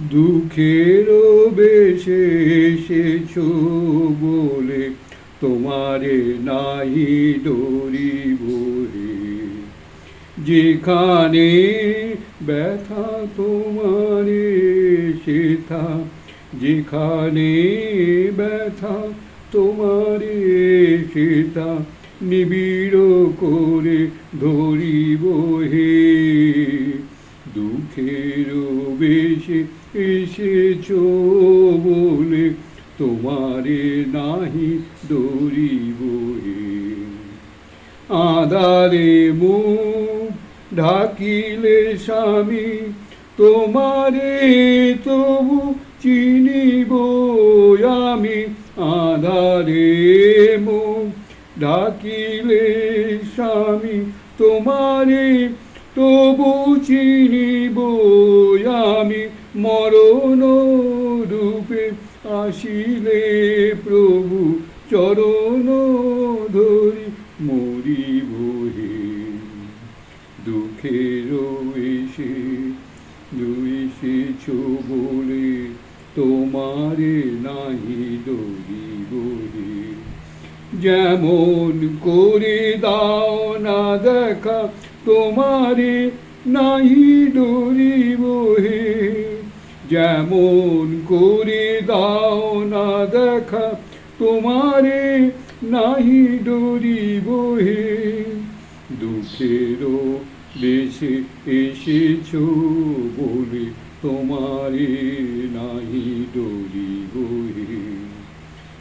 দুঃখের বেশে এসেছ বলে তোমারে নাহি ডরিব হে যেখানে ব্যথা তোমারে সেথা, যেখানে ব্যথা তোমারে সেথা নিবিড় করে ধরিব হে। দুঃখের বেশে এসেছ বলে তোমারে নাহি হে আদারে মুখ ঢাকিলে স্বামী, তোমারে তবু চিনিব আমি। আধারে মুখ ঢাকিলে স্বামী, তোমারে তবু চিনিব আমি মরণ রূপে আসিলে প্রভু চরণ ধরি মরিব হে। দুঃখের এসে এসেছ বলে তোমারে নাহি দরিব হে। যেমন করে দাও না দেখা তোমারে নাহি ডরিব হে। যেমন করে দাও না দেখা, তোমারে নাহি ডরিব হে। দুঃখেরও দেশে এসেছ বলে তোমারে নাহি ডরিব হে।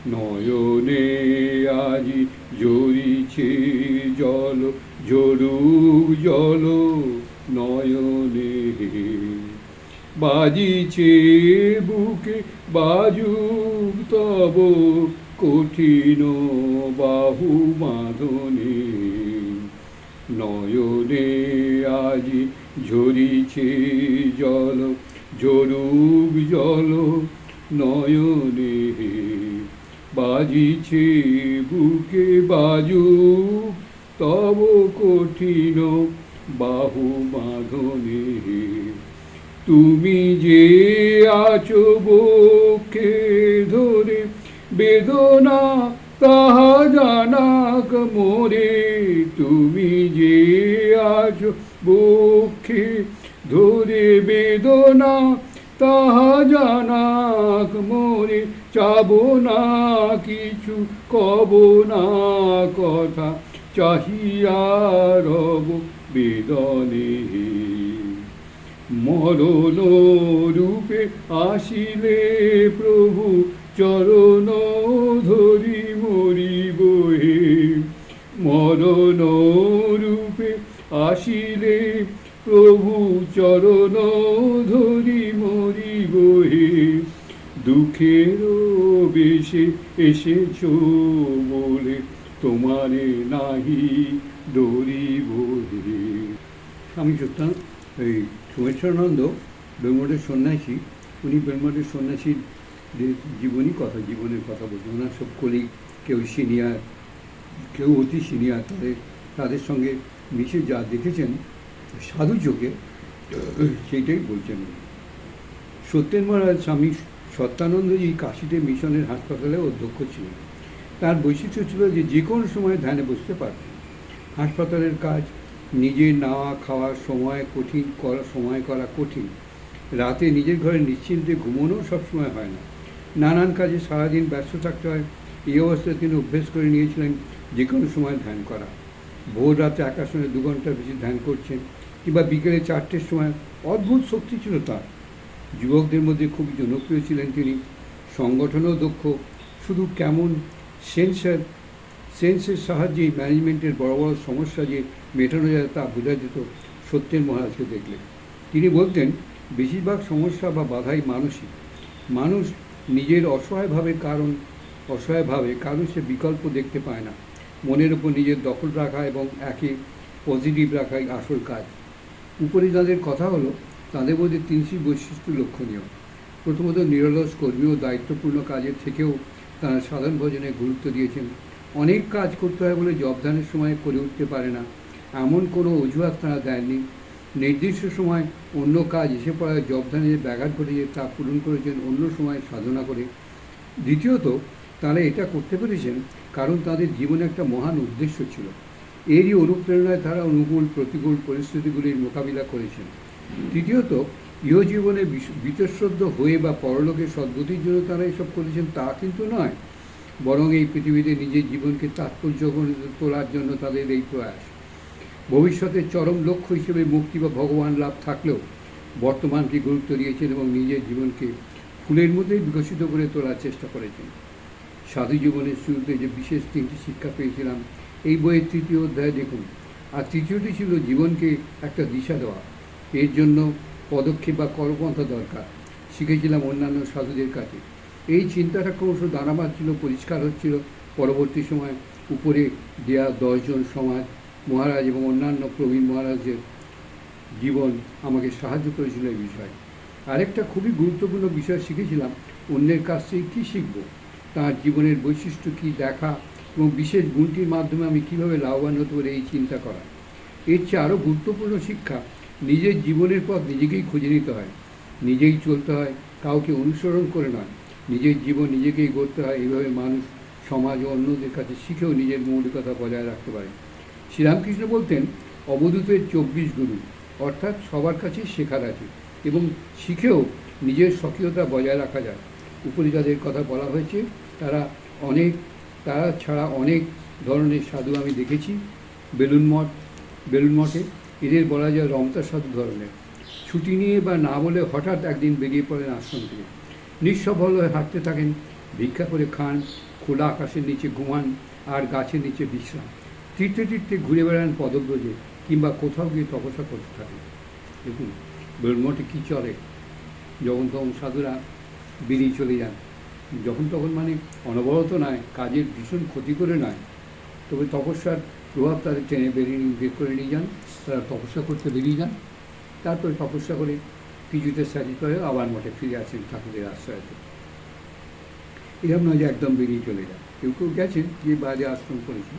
নয়নে আজি জড়িছে জল ঝরুক জল নয়নে বাজিছে বুকে বাজুক তব কঠিন বাহু বাঁধনে। নয়নে আজি ঝরিছে জল, ঝরুক জল নয়নে বাজিছে বুকে বাজু তব কঠিন বাহু বাঁধনে তুমি যে আছো বক্ষে ধরে, বেদনা তাহা জানাক মোরে। তুমি যে আছো বক্ষে ধরে, বেদনা তাহা জানাক মোরে। চাবো না কিছু, কব না কথা। চাহিয়া রব বেদনে। মরণ রূপে আসিলে প্রভু চরণ ধরি মরিব হে। মরণ রূপে আসিলে প্রভু চরণ ধরি মরিব হে। দুঃখের বেশে এসেছ বলে তোমারে নাহি ডরিব হে স্বামী সত্যান এই সুমেশ্বরানন্দ বেলমঠের সন্ন্যাসী, উনি বেলমঠের সন্ন্যাসীর জীবনী কথা, জীবনের কথা বলছেন, ওনার সব কলিগ, কেউ সিনিয়র, কেউ অতি সিনিয়র, তাদের তাদের সঙ্গে মিশে যা দেখেছেন, সাধু চোখে সেইটাই বলছেন সত্যেন মহারাজ, স্বামী সত্যানন্দজি কাশীতে মিশনের হাসপাতালে অধ্যক্ষ ছিলেন। তার বৈশিষ্ট্য ছিল যে যে কোনো সময় ধ্যানে বসতে পারতেন হাসপাতালের কাজ, নিজে নাওয়া খাওয়ার সময় কঠিন, করা, সময় করা কঠিন। রাতে নিজের ঘরে নিশ্চিন্তে ঘুমোনোও সবসময় হয় না। নানান কাজে সারাদিন ব্যস্ত থাকতে হয়। এই অবস্থায় তিনি অভ্যেস করে নিয়েছিলেন যে কোনো সময় ধ্যান করা। ভোর রাতে আকাশনে দু ঘণ্টার বেশি ধ্যান করছেন কিংবা বিকেলে চারটের সময় অদ্ভুত শক্তি ছিল তার। যুবকদের মধ্যে খুব জনপ্রিয় ছিলেন তিনি। সংগঠনেও দক্ষ। শুধু কেমন সেন্সার, সেন্সের সাহায্যে ম্যানেজমেন্টের বড় বড় সমস্যা যে মেটানো যায় তা বোঝা যেত সত্যেন মহারাজকে দেখলে তিনি বলতেন, বেশিরভাগ সমস্যা বা বাধাই মানসিক মানুষ নিজের অসহায়ভাবে কারণ অসহায়ভাবে কারণ সে বিকল্প দেখতে পায় না। মনের উপর নিজের দখল রাখা এবং একে পজিটিভ রাখাই আসল কাজ। উপরে যাদের কথা হলো, তাদের মধ্যে তিনটি বৈশিষ্ট্য লক্ষণীয়। প্রথমত নিরলস কর্মী ও দায়িত্বপূর্ণ কাজের থেকেও তারা সাধারণ ভোজনে গুরুত্ব দিয়েছেন। অনেক কাজ করতে হয় বলে জবদানের সময় করে উঠতে পারে না। এমন কোনো অজুহাত তারা দেননি। নির্দিষ্ট সময় অন্য কাজ এসে পড়ায় জবধানের ব্যাঘাত ঘটেছে তা পূরণ করেছেন অন্য সময় সাধনা করে। দ্বিতীয়ত, তারা এটা করতে পেরেছেন কারণ তাদের জীবনে একটা মহান উদ্দেশ্য ছিল। এরই অনুপ্রেরণায় তারা অনুকূল প্রতিকূল পরিস্থিতিগুলির মোকাবিলা করেছেন। তৃতীয়ত ইহজীবনে বীতশ্রদ্ধ হয়ে বা পরলোকের সদ্গতির জন্য তারা এসব করেছেন, তা কিন্তু নয়। বরং এই পৃথিবীতে নিজের জীবনকে তাৎপর্য তোলার জন্য তাদের এই প্রয়াস। ভবিষ্যতের চরম লক্ষ্য হিসেবে মুক্তি বা ভগবান লাভ থাকলেও বর্তমানকে গুরুত্ব দিয়েছেন এবং নিজের জীবনকে ফুলের মধ্যেই বিকশিত করে তোলার চেষ্টা করেছেন। সাধু জীবনের শুরুতে যে বিশেষ তিনটি শিক্ষা পেয়েছিলাম, এই বইয়ের তৃতীয় অধ্যায় দেখুন। আর তৃতীয়টি ছিল জীবনকে একটা দিশা দেওয়া। এর জন্য পদক্ষেপ বা কর্মপন্থা দরকার। শিখেছিলাম অন্যান্য সাধুদের কাছে। এই চিন্তাটা ক্রমশ দানা বাঁধছিল, পরিষ্কার হচ্ছিল। পরবর্তী সময় উপরে দেয়া দশজন সমাজ মহারাজ এবং অন্যান্য প্রবীণ মহারাজের জীবন আমাকে সাহায্য করেছিল এই বিষয়ে। আরেকটা খুবই গুরুত্বপূর্ণ বিষয় শিখেছিলাম, অন্যের কাছ থেকে কী শিখব, তার জীবনের বৈশিষ্ট্য কী দেখা এবং বিশেষ গুণটির মাধ্যমে আমি কীভাবে লাভবান হতে পারি এই চিন্তা করা। এর চেয়ে আরও গুরুত্বপূর্ণ শিক্ষা নিজের জীবনের পথ নিজেকেই খুঁজে নিতে হয়, নিজেই চলতে হয়, কাউকে অনুসরণ করে নয়। নিজের জীবন নিজেকেই গড়তে হয় এইভাবে মানুষ, সমাজ ও অন্যদের কাছে শিখেও নিজের মৌলিকতা বজায় রাখতে পারে। শ্রীরামকৃষ্ণ বলতেন অবধূতের চব্বিশ গুরু, অর্থাৎ সবার কাছেই শেখার আছে এবং শিখেও নিজের স্বকীয়তা বজায় রাখা যায়। উপরে যাদের কথা বলা হয়েছে, তারা অনেক, তারা ছাড়া অনেক ধরনের সাধু আমি দেখেছি, বেলুন মঠ, বেলুন মঠে এদের বলা যায় রমতা সাধু ধরনের ছুটি নিয়ে বা না বলে হঠাৎ একদিন বেরিয়ে পড়েন আশ্রম থেকে নিঃসফল হয়ে হাঁটতে থাকেন, ভিক্ষা করে খান, খোলা আকাশের নিচে ঘুমান আর গাছের নিচে বিশ্রাম। তীর্থে তীর্থে ঘুরে বেড়ান পদব্রজে কিংবা কোথাও গিয়ে তপস্যা করতে থাকেন। দেখুন বেলমঠে কী চলে? যখন তখন সাধুরা বেরিয়ে চলে যান। যখন তখন মানে অনবরত নয়, কাজের ভীষণ ক্ষতি করে নয়। তবে তপস্যার প্রভাব তাদের টেনে বেরিয়ে বের করে নিয়ে যান। তারা তপস্যা করতে বেরিয়ে যান। তারপরে তপস্যা করে কিছুতে সাজিত হয়ে আবার মঠে ফিরে আসেন ঠাকুরের আশ্রয়তে। এরকম নয় যে একদম বেরিয়ে চলে যান। কেউ কেউ গেছেন যে বাজে আশ্রম করেছে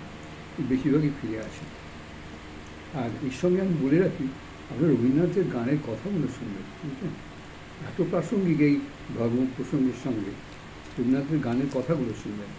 বেশিরভাগই ফিরে আসেন। আর এর সঙ্গে আমি বলে রাখি, আপনার রবীন্দ্রনাথের গানের কথাগুলো শুনবেন, বুঝলেন? এত প্রাসঙ্গিক এই ধর্ম প্রসঙ্গের সঙ্গে রবীন্দ্রনাথের গানের কথাগুলো শুনবেন।